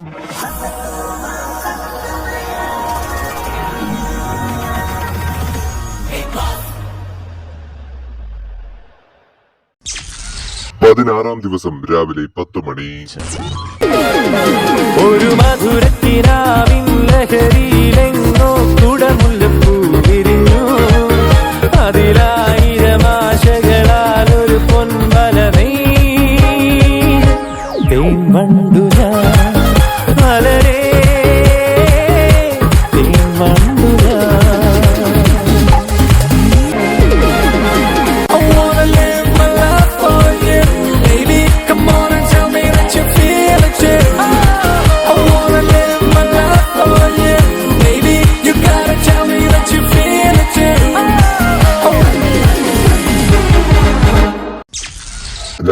പതിനാറാം ദിവസം രാവിലെ പത്ത് മണി. ഒരു മധുരത്തിനാവിൻ ലഹരിയിലെങ്ങോ കുടമുല്ലപ്പൂ വിരിഞ്ഞു. അതിലായിരം ആശകളാൽ ഒരു പൊൻവല നെയ്വണ്ടു ഞാൻ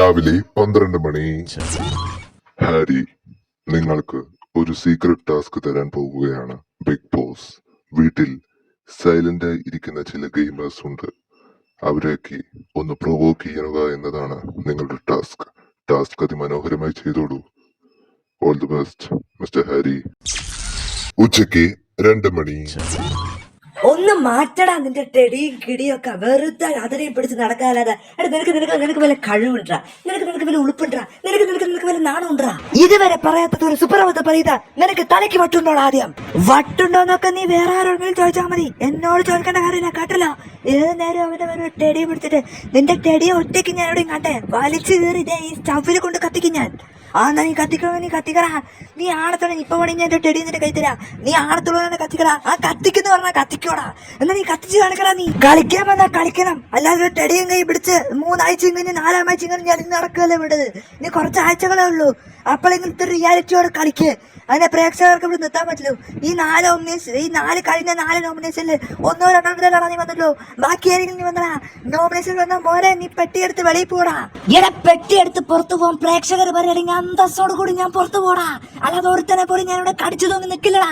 രാവിലെ പന്ത്രണ്ട് മണി. ഹാരി നിങ്ങൾക്ക് ഒരു സീക്രട്ട് ടാസ്ക് തരാൻ പോകുകയാണ്. ബിഗ് ബോസ് വീട്ടിൽ സൈലന്റായി ഇരിക്കുന്ന ചില ഗെയിമേഴ്സ് ഉണ്ട്. അവരെയൊക്കെ ഒന്ന് പ്രൊവോക്ക് ചെയ്യുക എന്നതാണ് നിങ്ങളുടെ ടാസ്ക് ടാസ്ക് അതിമനോഹരമായി ചെയ്തോളൂ. All the best mister Harry ഉച്ചയ്ക്ക് രണ്ട് മണി. ഒന്ന് മാറ്റടാ നിന്റെ ടെടിയും കിടിയും ഒക്കെ. വെറുതെ അതിനെയും പിടിച്ച് നടക്കാതെ എടാ നിനക്ക് നിനക്ക് നിനക്ക് വല്ല കഴിവുണ്ടാ? നിനക്ക് നിനക്ക് വല്ല ഉളുപ്പുണ്ടാ? നിനക്ക് നിനക്ക് നിനക്ക് വല്ല നാണുണ്ടാ? ഇതുവരെ പറയാത്തത് ഒരു സുപ്രഭത്തെ പറയുക നിനക്ക് തലയ്ക്ക് വട്ടുണ്ടോ ആദ്യം? വട്ടുണ്ടോന്നൊക്കെ നീ വേറെ ആരോടെങ്കിലും ചോദിച്ചാൽ മതി. എന്നോട് ചോദിക്കേണ്ട കാര്യമില്ല കേട്ടല്ലോ. ഏത് നേരം അവന്റെ ഒരു ടെടി പിടിച്ചിട്ട് നിന്റെ ടെടിയെ ഒറ്റയ്ക്ക് ഞാൻ എവിടെയും കണ്ടേ? വലിച്ചു കയറി ഈ സ്റ്റവിൽ കൊണ്ട് കത്തിക്കും ഞാൻ. ആ നീ കത്തിക്കണോ? നീ കത്തിക്കടാ. നീ ആണത്തോടെ ഇപ്പൊ വേണമെങ്കിൽ എന്റെ ടെടി നിന്റെ കൈ തരാ. നീ ആണത്തോടെ കത്തിക്കടാ. ആ കത്തിക്കുന്നു പറഞ്ഞാ കത്തിക്കോടാ. എന്നാ നീ കത്തിച്ച് കാണിക്കടാ നീ. കളിക്കാൻ വന്നാ കളിക്കണം. അല്ലാതെ ഒരു ടെടിയും കൈ പിടിച്ച് മൂന്നാഴ്ച ഇങ്ങനെ നാലാം ആഴ്ച ഇങ്ങനെ ഞാൻ നടക്കുകയല്ലേ വിടത് നീ കുറച്ച് ആഴ്ചകളേ ഉള്ളൂ. അപ്പോൾ ഇങ്ങനത്തെ റിയാലിറ്റിയോടെ കളിക്ക്. അതിനെ പ്രേക്ഷകർക്ക് ഇവിടെ നിർത്താൻ പറ്റില്ല. ഈ നാല് നോമിനേഷൻ ഈ നാല് കഴിഞ്ഞ നാല് നോമിനേഷനിൽ ഒന്നോ രണ്ടെണ്ണത്തിലാണ് നീ വന്നല്ലോ. ബാക്കി ആരെങ്കിലും നീ വന്നടാ നോമിനേഷൻ വന്ന പോലെ നീ പെട്ടിയെടുത്ത് വെളിയിൽ പോടാ. എടാ പെട്ടിയെടുത്ത് പുറത്തു പോകാൻ പ്രേക്ഷകർ പറയുകയാണെങ്കിൽ അന്തസ്സോട് കൂടി ഞാൻ പുറത്തു പോടാ. അല്ലാതെ ഒരുത്തനെ പോലും ഞാൻ കടിച്ചു തോന്നി നിൽക്കില്ലടാ